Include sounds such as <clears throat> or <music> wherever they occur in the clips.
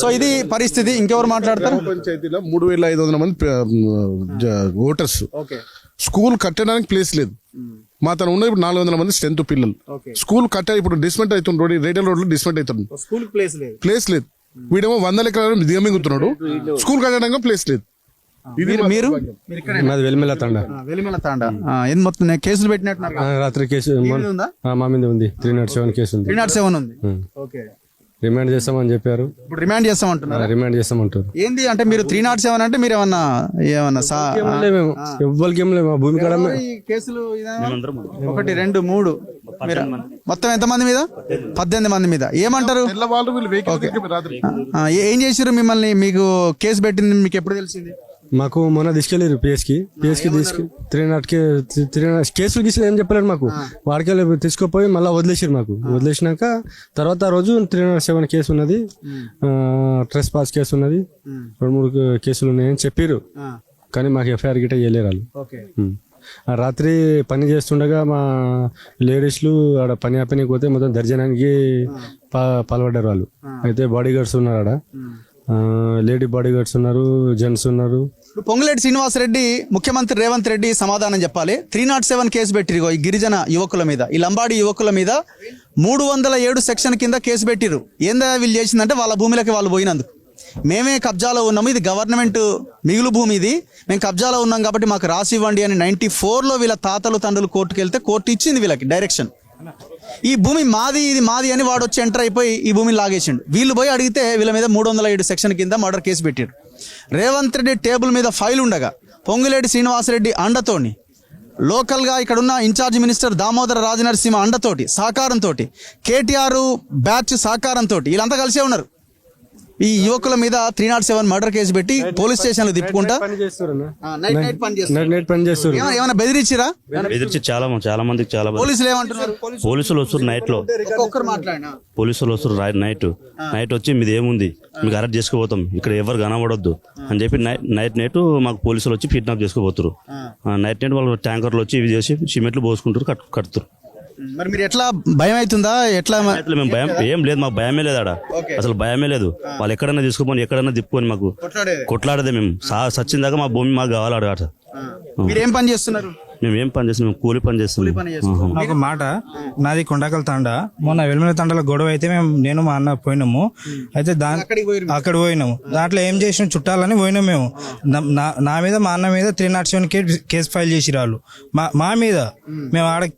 So ఇది పరిస్థితి. ఇంకెవరు మాట్లాడతారు? పంచాయతీలో మూడు వేల ఐదు వందల మంది ఓటర్స్. ఓకే. స్కూల్ కట్టడానికి ప్లేస్ లేదు. మా. తన ఉన్న ఇప్పుడు నాలుగు వందల మంది స్ట్రెంత్ పిల్లలు. ఓకే. స్కూల్ కట్ట ఇప్పుడు డిస్మెంట్ అవుతుంది రోడ్ రేడియల్ రోడ్లో డిస్మెంట్ అవుతుంది. స్కూల్ ప్లేస్ లేదు. ప్లేస్ లేదు. వీడేమో వందల ఎకరాలు దిగమింగుతున్నాడు. స్కూల్ కట్టడానికి ప్లేస్ లేదు. ఇది మీరు మీరు? మాది వెలిమెల తండ. వెలిమెల తాండ. ఆ, ఏంది మొత్తం నేను కేసులు పెట్టినట్టున్నారు ఆ, రాత్రి కేసు మొన్న- ఉందా? ఆ, మా మీద ఉంది. త్రీ నాట్ సెవెన్ కేసు ఉంది. త్రీ నాట్ సెవెన్ ఉంది. ఓకే. రిమాండ్ చేస్తామని చెప్పారు. ఇప్పుడు రిమాండ్ చేస్తామంటున్నారు? రిమాండ్ చేస్తామంటారు. ఏంది అంటే మీరు త్రీ నాట్ సెవెన్ అంటే మీరు ఏమన్నా ఏమన్నా సా మేము? ఎవ్వరికి ఏం భూమి కాడ మే- ఈ కేసులు? ఒకటి రెండు మూడు. మీరు మొత్తం ఎంత మంది మీద? పద్దెనిమిది. మంది మీద. ఏమంటారు? తెల్లవాళ్ళు వీళ్ళు వెహికల్ దిగి రాత్రి. ఆ, ఏ- ఏం చేసారు మిమ్మల్ని? మీకు కేసు పెట్టింది మీకు ఎప్పుడు తెలిసింది? మాకు మొన్న తీసుకెళ్ళారు పిఎస్కి పిఎస్కి తీసుకు త్రీ నాట్ కే త్రీ నాట్ కేసులు గీసులు ఏం చెప్పలేరు మాకు. వాడికెళ్ళి తీసుకుపోయి మళ్ళీ వదిలేసారు మాకు. వదిలేసినాక తర్వాత ఆ రోజు త్రీ నాట్ సెవెన్ కేసు ఉన్నది. ట్రెస్ పాస్ కేసు ఉన్నది. రెండు మూడు కేసులు ఉన్నాయని చెప్పారు కానీ మాకు ఎఫ్ఐఆర్ గిట్ట చేయలేరు వాళ్ళు. ఆ రాత్రి పని చేస్తుండగా మా లేడీస్లు ఆడ పని ఆపనికి పోతే మొత్తం దర్శనానికి పాల్పడ్డారు వాళ్ళు. అయితే బాడీ గార్డ్స్ ఉన్నారు ఆడ లేడీ బాడీ గార్డ్స్ ఉన్నారు జెంట్స్ ఉన్నారు. ఇప్పుడు పొంగులేటి శ్రీనివాస్ రెడ్డి ముఖ్యమంత్రి రేవంత్ రెడ్డి సమాధానం చెప్పాలి. త్రీ నాట్ సెవెన్ కేసు పెట్టిరుగో ఈ గిరిజన యువకుల మీద. ఈ లంబాడి యువకుల మీద మూడు వందల ఏడు సెక్షన్ కింద కేసు పెట్టిరు ఏందా వీళ్ళు చేసిందంటే వాళ్ళ భూమిలోకి వాళ్ళు పోయినందుకు. మేమే కబ్జాలో ఉన్నాము ఇది గవర్నమెంట్ మిగులు భూమి ఇది. మేము కబ్జాలో ఉన్నాం కాబట్టి మాకు రాసి ఇవ్వండి అని నైన్టీ ఫోర్లో వీళ్ళ తాతలు తండ్రులు కోర్టుకు వెళ్తే కోర్టు ఇచ్చింది వీళ్ళకి డైరెక్షన్. ఈ భూమి మాది ఇది మాది అని వాడు వచ్చి ఎంటర్ అయిపోయి ఈ భూమిని లాగేసిండు. వీళ్ళు పోయి అడిగితే వీళ్ళ మీద మూడు వందల ఏడు సెక్షన్ కింద మర్డర్ కేసు పెట్టాడు రేవంత్ రెడ్డి టేబుల్ మీద ఫైల్ ఉండగా పొంగులేటి శ్రీనివాసరెడ్డి అండతోని లోకల్గా ఇక్కడ ఉన్న ఇన్ఛార్జ్ మినిస్టర్ దామోదర రాజనరసింహ అండతోటి సహకారంతో కేటీఆర్ బ్యాచ్ సహకారంతో వీళ్ళంతా కలిసే ఉన్నారు. ఈ యువకుల మీద three naught seven murder case పెట్టి పోలీస్ తిప్పుకుంటా? నైట్ పని చేస్తారు ఏమైనా- బెదిరించిరా? ఎదిరించి చాలా మంది చాలా మందికి చాలా పోలీసులు ఏమంటున్నారు? పోలీసులు వస్తారు నైట్లో ఒక్కొక్కరు మాట్లాడినా? పోలీసులు వస్తారు నైట్. నైట్ వచ్చి మీది ఏముంది? మీకు అరెస్ట్ చేసుకుపోతాం. ఇక్కడ ఎవరు కనబడొద్దు. అని చెప్పి నైట్ నైట్ నైట్ మాకు పోలీసులు వచ్చి కిడ్నాప్ చేసుకుపోతారు. నైట్ నైట్ వాళ్ళు ట్యాంకర్లు వచ్చి ఇవి చేసి సిమెంట్లు పోసుకుంటారు కట్ కడుతారు మరి మీరు ఎట్లా భయం అవుతుందా? ఎట్లా మేము భయం ఏం లేదు మాకు భయమే లేదు ఆడ. అసలు భయమే లేదు. వాళ్ళు ఎక్కడైనా తీసుకుపోని ఎక్కడైనా తిప్పుకొని మాకు కొట్లాడేది. మేము. సా సచ్చిన దాకా మా భూమి మాకు కావాలి ఆడ మీరు ఏం పని చేస్తున్నారు? మేము ఏం పని చేస్తున్నాం మేము కూలి పని చేస్తున్నాం ఆహా. ఒక మాట నాది కొండకల్ తాండ. మొన్న వెల్మెల తాండలో గొడవ అయితే మేము నేను మా అన్న పోయినాము. అయితే దాని అక్కడ పోయినాము. దాంట్లో ఏం చేసిన? చుట్టాలని పోయినాం మేము. నా- మీద మా అన్న మీద three naught seven case file చేసి వాళ్ళు. మా మా మీద. మేము. ఆడ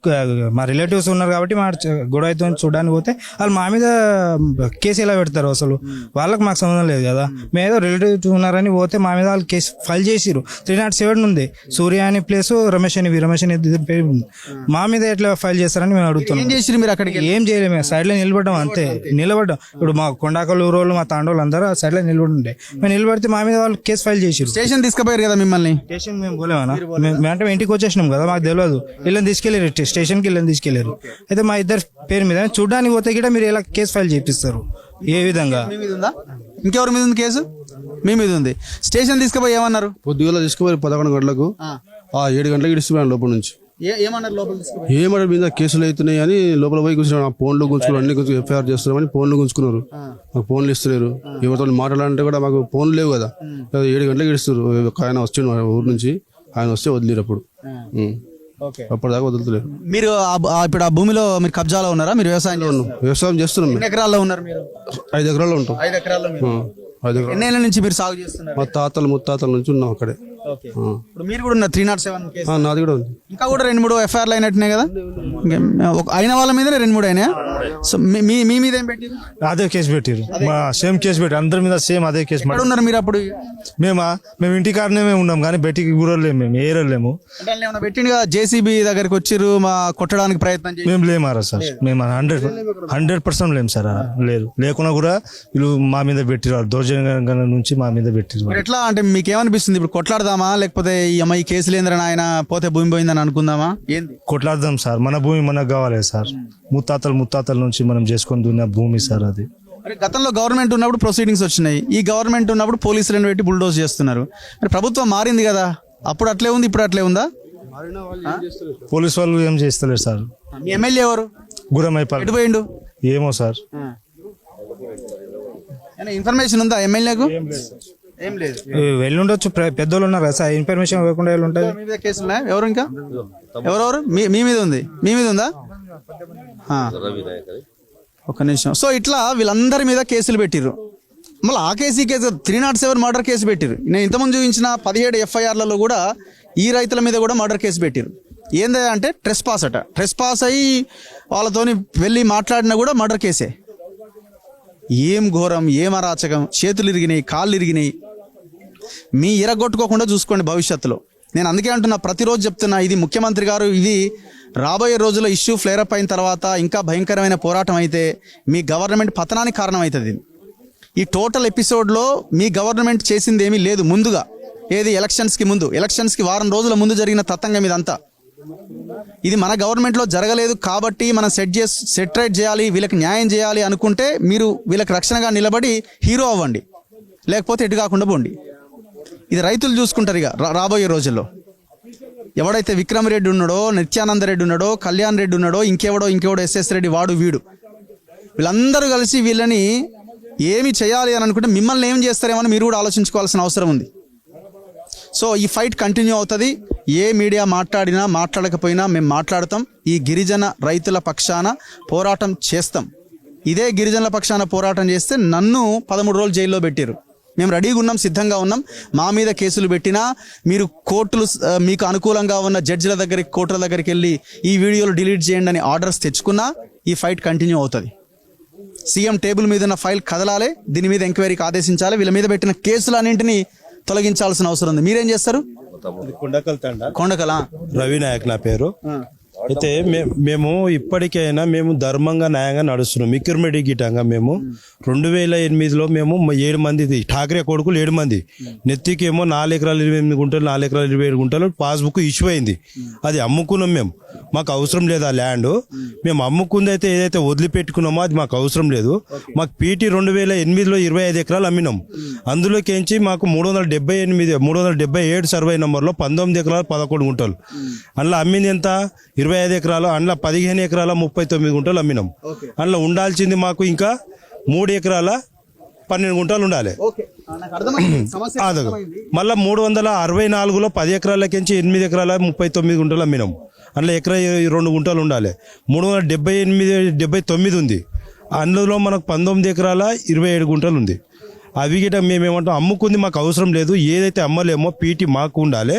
మా రిలేటివ్స్ ఉన్నారు కాబట్టి మా గొడవ అయితే చూడడానికి పోతే వాళ్ళు మా మీద కేసు ఎలా పెడతారు అసలు? వాళ్ళకి మాకు సంబంధం లేదు కదా. మేము. ఏదో రిలేటివ్స్ ఉన్నారని పోతే మా మీద వాళ్ళు కేసు ఫైల్ చేసిరు త్రీ నాట్ సెవెన్ ఉంది. సూర్య అని ప్లేస్ రమేష్ అని వి- రమేష్ అని ఇద్దరు పేరు ఉంది. మా మీద ఎట్లా ఫైల్ చేస్తారని మేము ఏం అడుగుతున్నాం మీరు అక్కడికి? ఏం చేయలేము సైడ్లో నిలబడ్డాం అంతే. నిలబడ్డాం. ఇప్పుడు మా కొండాకలు ఊరోళ్ళు మా తాండోళ్ళు అందరూ సైడ్లో నిలబడి ఉండే మేము నిలబడితే మా మీద వాళ్ళు కేసు ఫైల్ చేసిరు స్టేషన్ తీసుకుపోయారు కదా మిమ్మల్ని? స్టేషన్ మేము పోలేమన్నా మేము మేము అంటే మేము ఇంటికి వచ్చేసినాం కదా మాకు తెలియదు వీళ్ళని తీసుకెళ్ళారు స్టేషన్కి వీళ్ళని తీసుకెళ్ళారు అయితే మా ఇద్దరు పేరు మీద చూడడానికి పోతే కూడా మీరు ఎలా కేసు ఫైల్ చేపిస్తారు? ఏ విధంగా? మీ మీద ఉందా? ఇంకెవరి మీద ఉంది కేసు? మీ మీద ఉంది. స్టేషన్ తీసుకుపోయి ఏమన్నారు? పొద్దుగల తీసుకుపోయి పదకొండు గంటలకు ఆ. ఏడు గంటలకు ఇడిచిపోయాను లోపల నుంచి. ఏమన్నారు లోపల మీద కేసులు అవుతున్నాయి అని లోపల పోయి కూర్చున్నాను. ఆ ఫోన్లు గుంచుకున్నారు అన్ని గుంజు ఎఫ్ఐఆర్ చేస్తున్నామని ఫోన్లు గుంజుకున్నారు మాకు ఫోన్లు ఇస్తలేరు. ఎవరితో మాట్లాడాలంటే కూడా మాకు ఫోన్లు లేవు కదా. ఏడు గంటలకు ఇస్తారు ఒక ఆయన వచ్చిండు మా ఊరు నుంచి. ఆయన వస్తే వదిలేరు అప్పుడు. అప్పటిదాకా వదులుతలేరు. మీరు ఇప్పుడు ఆ భూమిలో మీరు కబ్జాలో ఉన్నారా? మీరు వ్యవసాయం? వ్యవసాయం చేస్తున్నాం. ఎకరాల్లో ఉన్నారు మీరు? ఐదు ఎకరాలు ఉంటాం. ఐదు ఎకరాల్లో. ఐదు ఎకరాలు ఎన్నేళ్ళ నుంచి మీరు సాగు చేస్తున్నారు? మా తాతలు ముత్తాతల నుంచి ఉన్నాం అక్కడే. ఇప్పుడు మీరు కూడా ఉన్నారు త్రీ నాట్ సెవెన్ కేసు ఆ, నాది కూడా ఉంది. ఇంకా కూడా రెండు మూడు ఎఫ్ఐఆర్లు అయినట్టున్నాయి కదా? అయిన వాళ్ళ మీదనే రెండు మూడు అయినాయా? సో మీ- మీ మీ మీద ఏం పెట్టారు? అదే కేసు పెట్టారు. మా సేమ్ కేసు పెట్టి అందరి మీద సేమ్ అదే కేసు ఎక్కడ ఉన్నారు మీరు అప్పుడు? మేమా? మేము ఇంటి కాడనే మేము ఉన్నాం కానీ బయటికి ఊరలేము మేము ఏరలేము పెట్టిండు కదా? జేసీబీ దగ్గరికి వచ్చిర్రు మా కొట్టడానికి ప్రయత్నం మేము లేమారా సార్. మేము హండ్రెడ్ హండ్రెడ్ పర్సెంట్ లేము సార్ లేదు. లేకున్నా కూడా వీళ్ళు మా మీద పెట్టిరు దౌర్జన్యంగా నుంచి మా మీద పెట్టిరు ఎట్లా? అంటే మీకు ఏమనిపిస్తుంది ఇప్పుడు కొట్లాడదామా లేకపోతే ఈ అమ్మాయి కేసులు ఏంద్రని ఆయన పోతే భూమి పోయిందని అనుకుందామా? ఏంది? కొట్లాడదాం సార్. మన భూమి మనకు కావాలి సార్. ముత్తాతలు ముత్తాతల నుంచి మనం చేసుకొని దున్న భూమి సార్ అది. మరి గతంలో గవర్నమెంట్ ఉన్నప్పుడు ప్రొసీడింగ్స్ వచ్చినాయి. ఈ గవర్నమెంట్ ఉన్నప్పుడు పోలీసులను పెట్టి బుల్డోజ్ చేస్తున్నారు. మరి ప్రభుత్వం మారింది కదా? అప్పుడు అట్లే ఉంది ఇప్పుడు అట్లే ఉందా? పోలీస్ వాళ్ళు ఏం చేస్తలేరు సార్? మీ ఎమ్మెల్యే ఎవరు? గురమైపాల్. ఎటు పోయిండు ఏమో సార్. ఇన్ఫర్మేషన్ ఉందా ఎమ్మెల్యేకు? ఏం లేదు. వెళ్ళి ఉండొచ్చు ప్ర- పెద్దోళ్ళు ఉన్నారు కదా సార్ ఇన్ఫర్మేషన్ ఇవ్వకుండా వెళ్ళి ఉంటుంది. మీ మీద కేసులు ఉన్నాయా ఎవరు ఇంకా? ఎవరెవరు? మీ మీ మీద ఉంది. మీ మీద ఉందా? ఆ. ఒక్క నిమిషం. సో ఇట్లా వీళ్ళందరి మీద కేసులు పెట్టిర్రు. మళ్ళీ ఆ case case three naught seven murder case పెట్టిర్రు. నేను ఇంతకుముందు చూపించిన పదిహేడు ఎఫ్ఐఆర్లలో కూడా ఈ రైతుల మీద కూడా మర్డర్ కేసు పెట్టిర్రు. ఏందా అంటే ట్రెస్ పాస్ అట. ట్రెస్ పాస్ అయ్యి వాళ్ళతోని వెళ్ళి మాట్లాడినా కూడా మర్డర్ కేసే. ఏం ఘోరం ఏం అరాచకం. చేతులు ఇరిగినాయి కాళ్ళు ఇరిగినాయి. మీ ఇరగొట్టుకోకుండా చూసుకోండి భవిష్యత్తులో. నేను అందుకే అంటున్నా ప్రతిరోజు చెప్తున్నా ఇది ముఖ్యమంత్రి గారు ఇది రాబోయే రోజుల్లో ఇష్యూ ఫ్లేరప్ అయిన తర్వాత ఇంకా భయంకరమైన పోరాటం అయితే మీ గవర్నమెంట్ పతనానికి కారణమవుతుంది. ఈ టోటల్ ఎపిసోడ్లో మీ గవర్నమెంట్ చేసింది ఏమీ లేదు ముందుగా. ఏది ఎలక్షన్స్కి ముందు ఎలక్షన్స్కి వారం రోజుల ముందు జరిగిన తతంగం ఇదంతా. ఇది మన గవర్నమెంట్లో జరగలేదు కాబట్టి మనం సెట్ చేసి సెటరేట్ చేయాలి వీళ్ళకి న్యాయం చేయాలి అనుకుంటే మీరు వీళ్ళకి రక్షణగా నిలబడి హీరో అవ్వండి. లేకపోతే ఎటు కాకుండా పోండి. ఇది రైతులు చూసుకుంటారు ఇక రా- రాబోయే రోజుల్లో. ఎవడైతే విక్రమ్ రెడ్డి ఉన్నాడో నిత్యానంద రెడ్డి ఉన్నాడో కళ్యాణ్ రెడ్డి ఉన్నాడో ఇంకెవడో ఇంకెవడో ఎస్ఎస్ రెడ్డి వాడు వీడు. వీళ్ళందరూ కలిసి వీళ్ళని ఏమి చేయాలి అని అనుకుంటే మిమ్మల్ని ఏం చేస్తారేమో మీరు కూడా ఆలోచించుకోవాల్సిన అవసరం ఉంది. సో ఈ ఫైట్ కంటిన్యూ అవుతుంది. ఏ మీడియా మాట్లాడినా మాట్లాడకపోయినా మేము మాట్లాడతాం. ఈ గిరిజన రైతుల పక్షాన పోరాటం చేస్తాం. ఇదే గిరిజనుల పక్షాన పోరాటం చేస్తే నన్ను పదమూడు రోజులు జైల్లో పెట్టారు మేము రెడీగా ఉన్నాం సిద్ధంగా ఉన్నాం. మా మీద కేసులు పెట్టినా మీరు కోర్టులు మీకు అనుకూలంగా ఉన్న జడ్జిల దగ్గరికి కోర్టుల దగ్గరికి వెళ్ళి ఈ వీడియోలు డిలీట్ చేయండి అని ఆర్డర్స్ తెచ్చుకున్నా ఈ ఫైట్ కంటిన్యూ అవుతుంది. సీఎం టేబుల్ మీద ఉన్న ఫైల్ కదలాలి దీని మీద ఎంక్వైరీకి ఆదేశించాలి వీళ్ళ మీద పెట్టిన కేసులన్నింటినీ తొలగించాల్సిన అవసరం ఉంది. మీరేం చేస్తారు? కుండకల్ తండ. కొండకలా? రవి నాయక్ నా పేరు. అయితే మేము ఇప్పటికైనా మేము ధర్మంగా న్యాయంగా నడుస్తున్నాం. మిక్కిరిమెడి గిటంగా మేము రెండు వేల ఎనిమిదిలో మేము ఏడు మంది ఠాకరే కొడుకులు ఏడు మంది. నెత్తికేమో నాలుగు ఎకరాలు ఇరవై ఎనిమిది గుంటలు నాలుగు ఎకరాలు ఇరవై ఏడు గుంటలు పాస్బుక్ ఇష్యూ అయింది. అది అమ్ముకున్నాం మేము. మాకు అవసరం లేదు ఆ ల్యాండ్. మేము అమ్ముకుంది అయితే ఏదైతే వదిలిపెట్టుకున్నామో అది మాకు అవసరం లేదు. మాకు పీటీ రెండు వేల ఎనిమిదిలో ఇరవై ఐదు ఎకరాలు అమ్మినాం. అందులోకించి మాకు మూడు వందల డెబ్బై ఎనిమిది మూడు వందల డెబ్బై ఏడు సర్వే నెంబర్లో పంతొమ్మిది ఎకరాలు పదకొండు గుంటలు. అందులో అమ్మింది ఎంత? ఇరవై ఐదు ఎకరాలు అందులో పదిహేను ఎకరాల ముప్పై తొమ్మిది గుంటలు అమ్మినాం. అందులో ఉండాల్సింది మాకు ఇంకా మూడు ఎకరాల పన్నెండు గుంటలు ఉండాలి. <clears throat> మళ్ళీ మూడు వందల అరవై నాలుగులో పది ఎకరాలకించి ఎనిమిది ఎకరాల ముప్పై తొమ్మిది గుంటలు అమ్మినాం. అందులో ఎకరా రెండు గుంటలు ఉండాలి. మూడు వందల డెబ్బై ఎనిమిది డెబ్బై తొమ్మిది ఉంది. అందులో మనకు పంతొమ్మిది ఎకరాల ఇరవై ఏడు గుంటలు ఉంది. అవి గిట మేమేమంటాం అమ్ముకుంది మాకు అవసరం లేదు ఏదైతే అమ్మలేమో పీటీ మాకు ఉండాలి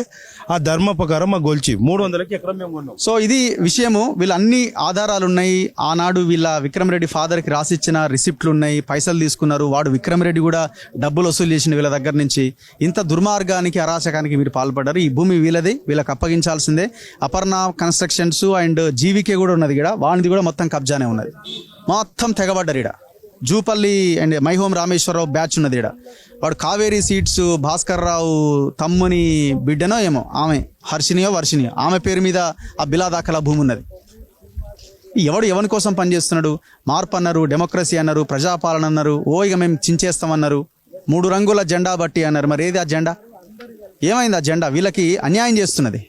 ఆ ధర్మ ప్రకారం మాకు గొలిచి మూడు వందలకి ఎకరం మేము కొన్నాం. సో ఇది విషయము వీళ్ళ అన్ని ఆధారాలు ఉన్నాయి ఆనాడు వీళ్ళ విక్రమ్ రెడ్డి ఫాదర్కి రాసిచ్చిన రిసిప్ట్లు ఉన్నాయి పైసలు తీసుకున్నారు వాడు విక్రమ్ రెడ్డి కూడా డబ్బులు వసూలు చేసిన వీళ్ళ దగ్గర నుంచి. ఇంత దుర్మార్గానికి అరాచకానికి మీరు పాల్పడ్డారు. ఈ భూమి వీళ్ళది వీళ్ళకి అప్పగించాల్సిందే. అపర్ణ కన్స్ట్రక్షన్స్ అండ్ జీవికే కూడా ఉన్నది ఇక్కడ వాడిది కూడా మొత్తం కబ్జానే ఉన్నది. మొత్తం తెగబడ్డారు ఇక్కడ Jupally and my home Rameshwara Rao batch ఉన్నది ఇక్కడ వాడు కావేరి సీట్స్ భాస్కర్ రావు తమ్ముని బిడ్డనో ఏమో ఆమె హర్షినియో వర్షినియో ఆమె పేరు మీద ఆ బిలా దాఖల భూమి ఉన్నది. ఎవడు ఎవరి కోసం పనిచేస్తున్నాడు మార్పు అన్నారు డెమోక్రసీ అన్నారు ప్రజాపాలన అన్నారు ఓ ఇక మేము చించేస్తామన్నారు మూడు రంగుల జెండా బట్టి అన్నారు. మరి ఏది ఆ జెండా? ఏమైంది ఆ జెండా? వీళ్ళకి అన్యాయం చేస్తున్నది.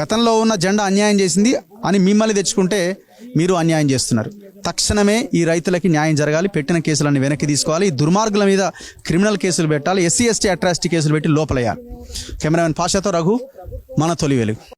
గతంలో ఉన్న జెండా అన్యాయం చేసింది అని మిమ్మల్ని తెచ్చుకుంటే మీరు అన్యాయం చేస్తున్నారు. తక్షణమే ఈ రైతులకి న్యాయం జరగాలి. పెట్టిన కేసులన్నీ వెనక్కి తీసుకోవాలి. ఈ దుర్మార్గుల మీద క్రిమినల్ కేసులు పెట్టాలి. ఎస్సీ ఎస్టీ అట్రాసిటీ కేసులు పెట్టి లోపలయ్యాలి కెమెరామెన్ పాషాతో రఘు మన తొలి వెలుగు